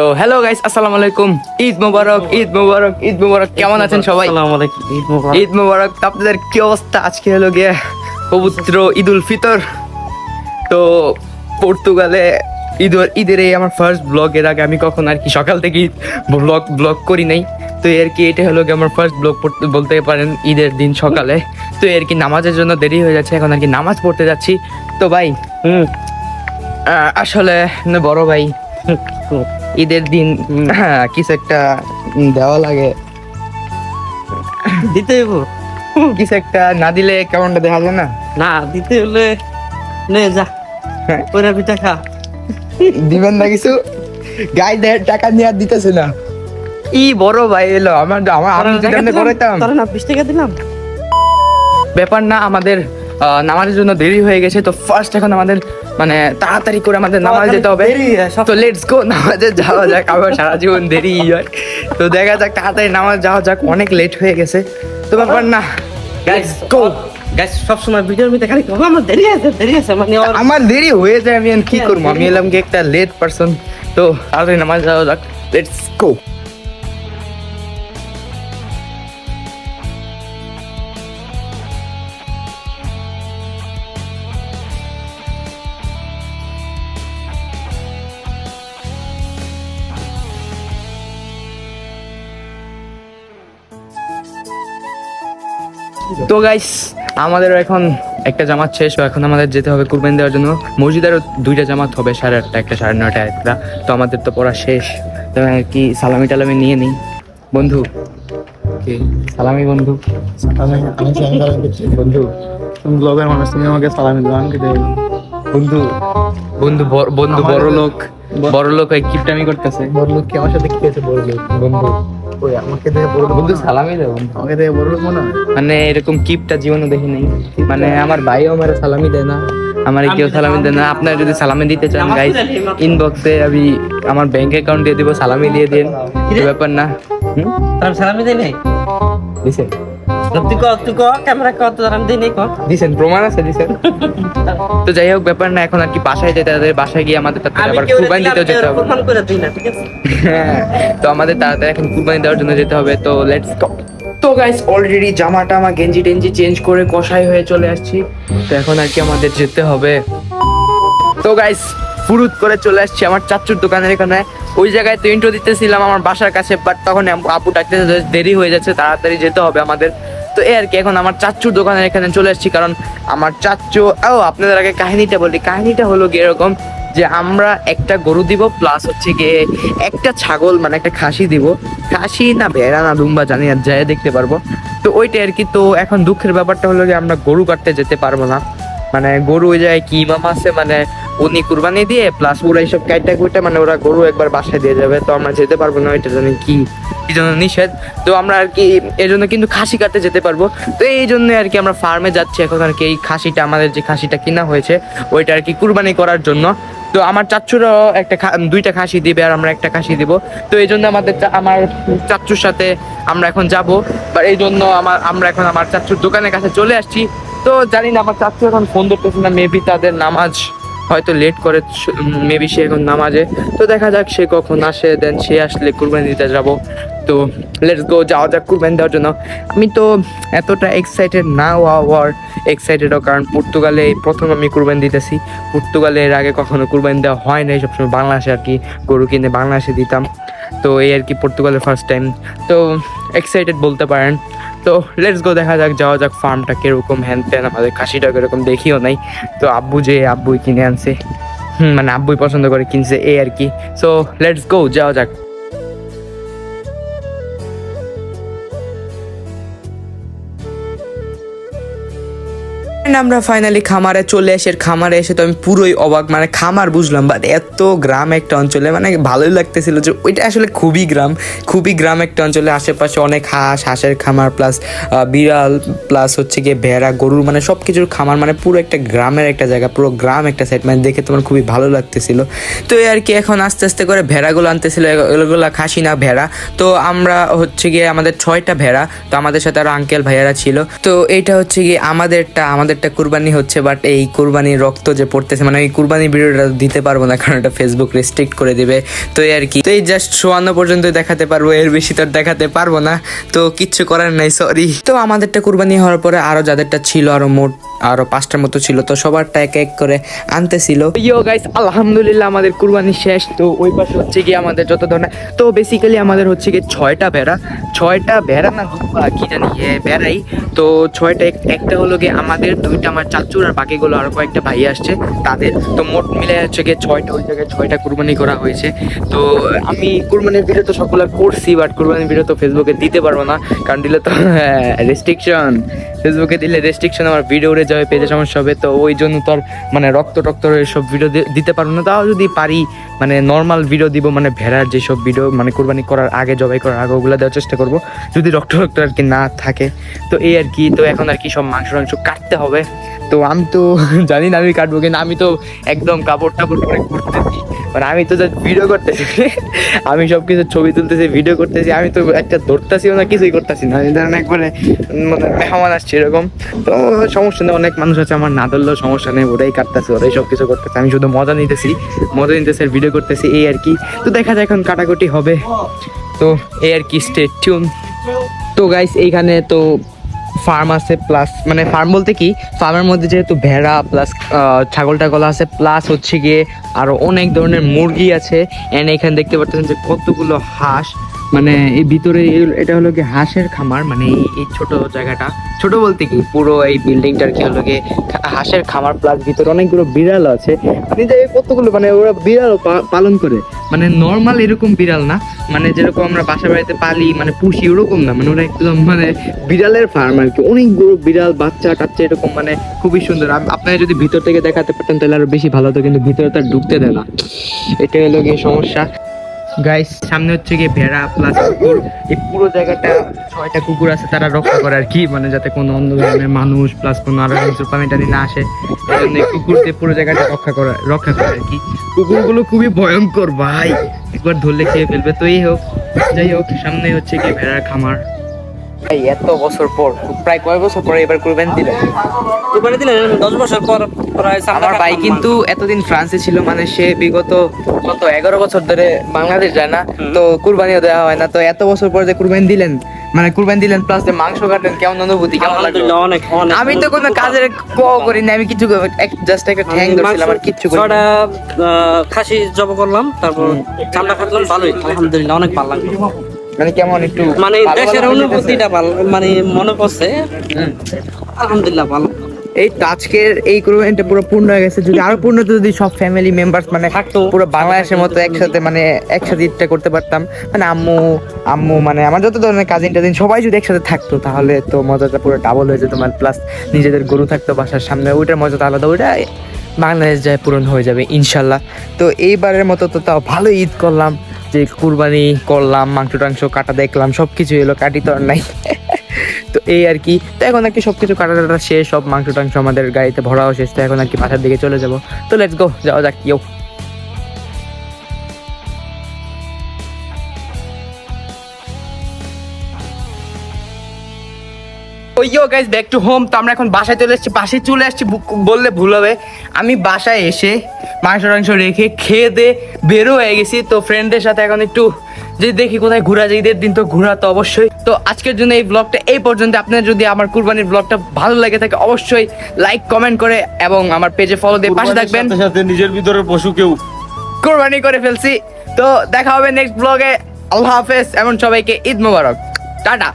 তো hello guys আসসালামু আলাইকুম। ঈদ মোবারক ঈদ মোবারক ঈদ মোবারক। কেমন আছেন সবাই? আসসালামু আলাইকুম ঈদ মোবারক। ঈদ মোবারক। তো আপনাদের কি অবস্থা? আজকে হলো গিয়ে পবিত্র ঈদ উল ফিতর। তো পর্তুগালে ঈদ ঈদের এই আমার ফার্স্ট ব্লগ এর আগে আমি কখন আর কি সকাল থেকে ব্লগ ব্লগ করি নাই। তো এর কি এটা হলো গিয়ে আমার ফার্স্ট ব্লগ বলতে পারেন ঈদের দিন সকালে। তো এর কি নামাজের জন্য দেরি হয়ে যাচ্ছে এখন আর কি নামাজ পড়তে যাচ্ছি। তো ভাই হুম। আসলে বড় ভাই ঈদের দিন হ্যাঁ, কিছু একটা দেওয়া লাগে। দিতে কিছু একটা না দিলে কেমনটা দেখা যায় না। না দিতে হলে নে যা হ্যাঁ। ওরা পিঠা খা। দিবেন না কিছু? গাই দেড় টাকা নিয়ে আর দিতেছে না। ই বড় ভাই এলো আমার আমার আমি যদি এমনি করাইতাম। তোরা না বিশ টাকা দিলাম। ব্যাপার না আমাদের নামাজের জন্য দেরি হয়ে গেছে তো ফার্স্ট এখন আমাদের মানে তাড়াতাড়ি করে আমাদের নামাজ যেতে হবে। সব- তো লেটস গো নামাজে যাওয়া যাক আবার সারা জীবন দেরি হয় তো দেখা যাক তাড়াতাড়ি নামাজ যাওয়া যাক অনেক লেট হয়ে গেছে। তো ব্যাপার না গাইস. গাইস সব সময় ভিডিওর মধ্যে খালি আমার দেরি আছে দেরি আছে মানে আমার দেরি হয়ে যায় আমি কি করব? আমি এলাম কি একটা লেট পারসন তো তাড়াতাড়ি নামাজ যাওয়া যাক লেটস গো তো গাইস আমাদের এখন একটা জামাত শেষ ও এখন আমাদের যেতে হবে কুরবানি দেওয়ার জন্য। মসজিদেরও দুইটা জামাত হবে সাড়ে আটটা একটা সাড়ে নয়টা একটা। তো আমাদের তো পড়া শেষ। তো আর কি সালামি টালামি নিয়ে নিই। বন্ধু কি? সালামি বন্ধু। বন্ধু তুমি ব্লগার মানুষ তুমি আমাকে সালামি দাও আমাকে দেবে। বন্ধু বন্ধু বড়- বন্ধু বড় লোক বড় লোক কিপটামি করতেছে। বড় লোক কি আমার সাথে কি আছে? বড় লোক বন্ধু ওই আমাকে দেখে বড় লোক বন্ধু সালামি দেবো আমাকে দেখে বড় লোক মনে হয়? মানে এরকম কিপটা জীবনে দেখি নাই। মানে আমার ভাইও আমার সালামি দেয় না আমার কেউ সালামি দেয় না। আপনারা যদি সালামি দিতে চান গাইস ইনবক্সে আমি আমার ব্যাংক অ্যাকাউন্ট দিয়ে দিব সালামি দিয়ে দিন কিছু ব্যাপার না? হুম? তার সালামি দেয় নাই? দিছেন তুই কর তুই কর ক্যামেরা কর তোর আমি দেই কর দিছেন প্রমাণ আছে দিছেন। তো যাই হোক ব্যাপার না এখন আর কি বাসায় যেতে হবে বাসায় গিয়ে আমাদের তাড়াতাড়ি আবার কুরবানি দিতেও যেতে হবে। প্রমাণ করে দিই না ঠিক আছে? হ্যাঁ, তো আমাদের তাড়াতাড়ি এখন কুরবানি দেওয়ার জন্য যেতে হবে তো লেটস গো তো গাইস অলরেডি জামাটা আমার গেঞ্জি টেঞ্জি চেঞ্জ করে কষাই হয়ে চলে আসছি তো এখন আর কি আমাদের যেতে হবে। তো গাইস ফুরুত করে চলে আসছি আমার চাচুর দোকানের এখানে। ওই জায়গায় তো ইন্ট্রো দিতেছিলাম আমার বাসার কাছে বাট তখন আপু ডাকতে দেরি হয়ে যাচ্ছে, তাড়াতাড়ি যেতে হবে আমাদের। তো এই আর কি, এখন আমার চাচুর দোকানের এখানে চলে আসছি, কারণ আমার চাচু ও, আপনাদের আগে কাহিনীটা বলি। কাহিনীটা হলো গিয়ে এরকম যে আমরা একটা গরু দিব প্লাস হচ্ছে গিয়ে একটা ছাগল মানে একটা খাসি দিব। খাসি না, ভেড়া না, দুম্বা জানি, আর যায় দেখতে পারব। তো ওইটাই আর কি, তো এখন দুঃখের ব্যাপারটা হলো যে আমরা গরু কাটতে যেতে পারব না। মানে গরু ওই জায়গায় কি ইমাম আছে মানে উনি কুরবানি দিয়ে প্লাস ওরা এইসব কাইটা কুইটা মানে ওরা গরু একবার বাসায় দিয়ে যাবে, তো আমরা যেতে পারব না ওইটা জানি কি কি জন্য নিষেধ? তো আমরা আর কি এই জন্য কিন্তু খাসি কাটতে যেতে পারব। তো এই জন্য আর কি আমরা ফার্মে যাচ্ছি এখন আর কি, এই খাসিটা, আমাদের যে খাসিটা কিনা হয়েছে, ওইটা আর কি কুরবানি করার জন্য। তো আমার চাচ্চুরাও একটা দুইটা খাসি দিবে আর আমরা একটা খাসি দিব। তো এই জন্য আমাদের আমার চাচ্চুর সাথে আমরা এখন যাব। বা এই জন্য আমার, আমরা এখন আমার চাচ্চুর দোকানের কাছে চলে আসছি। তো জানি না, আমার চাচ্চু এখন ফোন ধরতেছে না মেবি তাদের নামাজ হয়তো লেট করে মেবি সে এখন নামাজে। তো দেখা যাক সে কখন আসে দেন সে আসলে কুরবানি দিতে যাব। তো লেটস গো যাওয়া যাক কুরবানি দেওয়ার জন্য। আমি তো এতটা এক্সাইটেড না হওয়ার এক্সাইটেডও কারণ পর্তুগালে প্রথম আমি কুরবানি দিতেছি। পর্তুগালে এর আগে কখনো কুরবানি দেওয়া হয় নাই, সবসময় বাংলাদেশে আর কি গরু কিনে বাংলাদেশে দিতাম। তো এই আর কি পর্তুগালের ফার্স্ট টাইম তো এক্সাইটেড বলতে পারেন। তো লেটস গো দেখা যাক, যাওয়া যাক ফার্মটা কীরকম হ্যান ত্যান আমাদের খাসিটা কীরকম দেখিও নাই। তো আব্বু যে আব্বুই কিনে আনছে মানে আব্বুই পছন্দ করে কিনছে এ আর কি। সো লেটস গো যাওয়া যাক। আমরা ফাইনালি খামারে চলে এসে খামারে এসে তো আমি পুরোই অবাক মানে খামার বুঝলাম বাট এত গ্রাম একটা অঞ্চলে মানে ভালোই লাগতেছিল যে ওইটা আসলে খুবই গ্রাম খুবই গ্রাম একটা অঞ্চলে, আশেপাশে অনেক হাঁস, হাঁসের খামার প্লাস বিড়াল প্লাস হচ্ছে গিয়ে ভেড়া গরুর মানে সব কিছুর খামার মানে পুরো একটা গ্রামের একটা জায়গা, পুরো গ্রাম একটা সাইড মানে দেখে তোমার খুবই ভালো লাগতেছিল। তো এই আর কি এখন আস্তে আস্তে করে ভেড়াগুলো আনতেছিল এগুলো খাসি না ভেড়া। তো আমরা হচ্ছে গিয়ে আমাদের ছয়টা ভেড়া, তো আমাদের সাথে আরও আঙ্কেল ভাইয়ারা ছিল। তো এইটা হচ্ছে গিয়ে আমাদেরটা, আমাদের আমাদেরটা কুরবানি হচ্ছে বাট এই কুরবানির রক্ত যে পড়তেছে মানে এই কুরবানি ভিডিওটা দিতে পারব না, কারণ এটা ফেসবুক রেস্ট্রিক্ট করে দিবে। তো এই আর কি। তো এই জাস্ট সোয়ান্ন পর্যন্ত দেখাতে পারব, এর বেশি তো দেখাতে পারব না। তো কিচ্ছু করার নাই সরি তো আমাদেরটা কুরবানি হওয়ার পরে আরও যাদেরটা ছিল, আরও মোট, আরও পাঁচটার মতো ছিল, তো সবারটা এক এক করে আনতেছিল। গাইস আলহামদুলিল্লাহ আমাদের কুরবানি শেষ, তো ওই পাশে হচ্ছে কি আমাদের যত ধরনের, তো বেসিক্যালি আমাদের হচ্ছে কি ছয়টা ভেড়া ছয়টা ভেড়া না, কি জানি ভেড়াই, তো ছয়টা এক- একটা হলো গিয়ে আমাদের দুইটা আমার চাচুর আর বাকিগুলো আরও কয়েকটা ভাই আসছে, তাদের। তো মোট মিলে হচ্ছে গিয়ে ছয়টা, ওই জায়গায় ছয়টা কুরবানি করা হয়েছে। তো আমি কুরবানির ভিডিও তো সবগুলো করছি বাট কুরবানির ভিডিও তো ফেসবুকে দিতে পারব না, কারণ দিলে তো রেস্ট্রিকশন ফেসবুকে দিলে রেস্ট্রিকশন আমার ভিডিও উড়ে যাবে পেজে সমস্যা হবে, তো ওই জন্য তো আর মানে রক্ত টক্ত সব ভিডিও দিতে পারব না। তাও যদি পারি মানে নর্মাল ভিডিও দিব মানে ভেড়ার যেসব ভিডিও মানে কোরবানি করার আগে, জবাই করার আগে, ওগুলো দেওয়ার চেষ্টা করব। যদি রক্ত রক্ত আর কি না থাকে, তো এই আর কি, তো এখন আর কি সব মাংস টাংস কাটতে হবে। তো আমি তো জানি না আমি কাটবো কিন্তু আমি তো একদম কাপড় টাপড় করে করতেছি মানে আমি তো ভিডিও করতেছি। আমি সব কিছু ছবি তুলতেছি ভিডিও করতেছি। আমি তো একটা ধরতেছিও না, কিছুই করতেছি না। ধরেন একবারে মানে মেহমান আসছে এরকম। তো সমস্যা নেই, অনেক মানুষ আছে আমার, না ধরলেও সমস্যা নেই, ওরাই কাটতেছে, ওরাই সব কিছু করতেছে। আমি শুধু মজা নিতেছি মজা নিতেছি ভিডিও করতেছি, এই আর কি। তো দেখা যায় এখন কাটাকুটি হবে। তো এই আর কি স্টে টিউন তো গাইস এইখানে তো ফার্ম আছে প্লাস মানে ফার্ম বলতে কি, ফার্মের মধ্যে যেহেতু ভেড়া প্লাস ছাগল টাগল আছে প্লাস হচ্ছে গিয়ে আরও অনেক ধরনের মুরগি আছে এন্ড এখানে দেখতে পাচ্ছেন যে কতগুলো হাঁস মানে এই ভিতরে এটা হলো কি হাঁসের খামার মানে এই- ছোট জায়গাটা। ছোট বলতে কি? পুরো এই বিল্ডিংটার কি হলো কি হাঁসের খামার প্লাস ভিতরে অনেকগুলো বিড়াল আছে। আপনি যে কতগুলো মানে ওরা বিড়াল পালন করে। মানে নর্মাল এরকম বিড়াল না। মানে যেরকম আমরা বাসা বাড়িতে পালি মানে পুষি, ওরকম না। মানে ওরা একদম মানে বিড়ালের ফার্ম আর কি। অনেকগুলো বিড়াল, বাচ্চা কাচ্চা এরকম মানে খুবই সুন্দর। আপ- আপনারা যদি ভিতর থেকে দেখাতে পারতেন তাহলে আরও বেশি ভালো হতো, কিন্তু ভিতরে তো আর ঢুকতে দেয় না। এটা হলো গিয়ে সমস্যা। গাইস সামনে হচ্ছে গিয়ে ভেড়া প্লাস কুকুর। এই পুরো জায়গাটা ছয়টা কুকুর আছে, তারা রক্ষা করে আর কি মানে যাতে কোনো অন্য ধরনের মানুষ প্লাস কোনো আরও কিছু টানি না আসে এই জন্য কুকুর দিয়ে পুরো জায়গাটা রক্ষা করা, রক্ষা করে আর কি। কুকুরগুলো খুবই ভয়ঙ্কর, ভাই। একবার ধরলে খেয়ে ফেলবে, তো এই হোক, যাই হোক সামনে হচ্ছে গিয়ে ভেড়ার খামার। ভাই এত বছর পর প্রায় কয় বছর পরে এবার করবেন দিলেন? কুরবানি দিলে দশ বছর পর প্রায় আমার ভাই কিন্তু এতদিন ফ্রান্সে ছিল মানে সে বিগত কত এগারো বছর ধরে বাংলাদেশ যায় না তো কুরবানিও দেওয়া হয় না। তো এত বছর পর যে কুরবানি দিলেন মানে কুরবানি দিলেন প্লাস যে মাংস কাটলেন কেমন অনুভূতি কেমন লাগল? অনেক অনেক আমি তো কোনো কাজের ক করি না আমি কিছু জাস্ট একটা ঠ্যাং ধরছিলাম আর কিচ্ছু করি ছটা খাসি জব করলাম তারপর চামড়া কাটলাম ভালোই আলহামদুলিল্লাহ অনেক ভালো লাগল। মানে কেমন একটু মানে দেশের অনুভূতিটা ভালো মানে মনে পড়ছে। আলহামদুলিল্লাহ ভালো। এই আজকের এই কুরবানিটা পুরো পূর্ণ হয়ে গেছে। যদি আরও পূর্ণ যদি সব ফ্যামিলি মেম্বার্স মানে। পুরো বাংলাদেশের মতো একসাথে মানে একসাথে ঈদটা করতে পারতাম। মানে আম্মু আম্মু মানে আমার যত ধরনের কাজিন টাজিন সবাই যদি একসাথে থাকতো তাহলে তো মজাটা পুরো ডাবল হয়ে যেত। মানে প্লাস নিজেদের গরু থাকতো বাসার সামনে ওইটার মজাটা আলাদা ওইটা বাংলাদেশ যায় পূরণ হয়ে যাবে ইনশাল্লাহ। তো এইবারের মতো তো তাও ভালো ঈদ করলাম। যে কুরবানি করলাম, মাংস, টাংস, কাটা দেখলাম সব কিছু এলো, কাটি তো আর নাই। তো এই আর কি। তো এখন আর কি সব কিছু কাটা টাটা শেষ, সব মাংস, টাংস আমাদের গাড়িতে ভরাও শেষ, তো এখন আর কি বাসার দিকে চলে যাব। তো লেটস গো যাওয়া যাক you yo guys back to home তো আমরা এখন বাসায় চলে এসেছি। বাসায় চলে আসছি বললে ভুল হবে। আমি বাসায় এসে মাংস টাংস রেখে খেয়ে দে বেরো হয়ে গেছি। তো ফ্রেন্ডদের সাথে এখন একটু যে দেখি কোথায় ঘোরা যায় ঈদের দিন তো ঘোরা তো অবশ্যই। তো আজকের জন্য এই ব্লগটা এই পর্যন্ত। আপনার যদি আমার কুরবানির ব্লগটা ভালো লাগে থাকে অবশ্যই লাইক কমেন্ট করে এবং আমার পেজে ফলো দিয়ে পাশে থাকবেন। সাথে সাথে নিজের ভিতরে পশুকেও কোরবানি করে ফেলছি। তো দেখা হবে নেক্সট ব্লগে আল্লাহ হাফেজ এমন সবাইকে ঈদ মোবারক। টাটা।